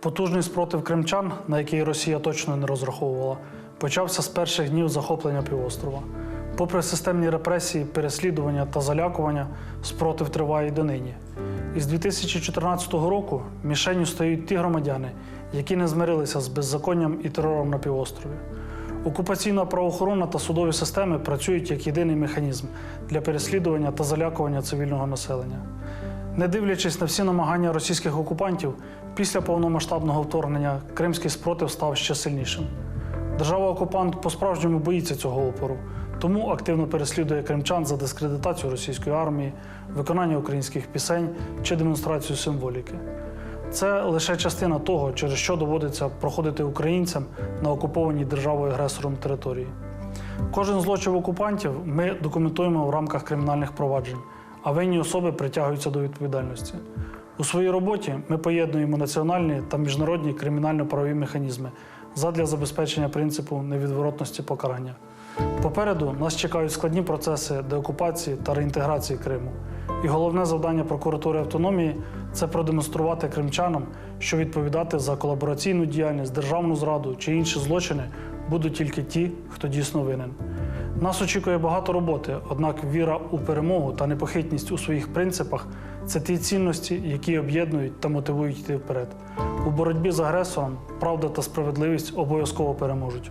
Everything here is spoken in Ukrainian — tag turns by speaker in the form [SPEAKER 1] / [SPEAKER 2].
[SPEAKER 1] Потужний спротив кримчан, на який Росія точно не розраховувала, почався з перших днів захоплення півострова. Попри системні репресії, переслідування та залякування, спротив триває й донині. Із 2014 року мішенню стають ті громадяни, які не змирилися з беззаконням і терором на півострові. Окупаційна правоохоронна та судові системи працюють як єдиний механізм для переслідування та залякування цивільного населення. Не дивлячись на всі намагання російських окупантів, після повномасштабного вторгнення кримський спротив став ще сильнішим. Держава-окупант по-справжньому боїться цього опору, тому активно переслідує кримчан за дискредитацію російської армії, виконання українських пісень чи демонстрацію символіки. Це лише частина того, через що доводиться проходити українцям на окупованій державою агресором території. Кожен злочин окупантів ми документуємо в рамках кримінальних проваджень, а винні особи притягуються до відповідальності. У своїй роботі ми поєднуємо національні та міжнародні кримінально-правові механізми задля забезпечення принципу невідворотності покарання. Попереду нас чекають складні процеси деокупації та реінтеграції Криму. І головне завдання прокуратури автономії це продемонструвати кримчанам, що відповідати за колабораційну діяльність, державну зраду чи інші злочини будуть тільки ті, хто дійсно винен. Нас очікує багато роботи, однак віра у перемогу та непохитність у своїх принципах це ті цінності, які об'єднують та мотивують йти вперед. У боротьбі з агресором правда та справедливість обов'язково переможуть.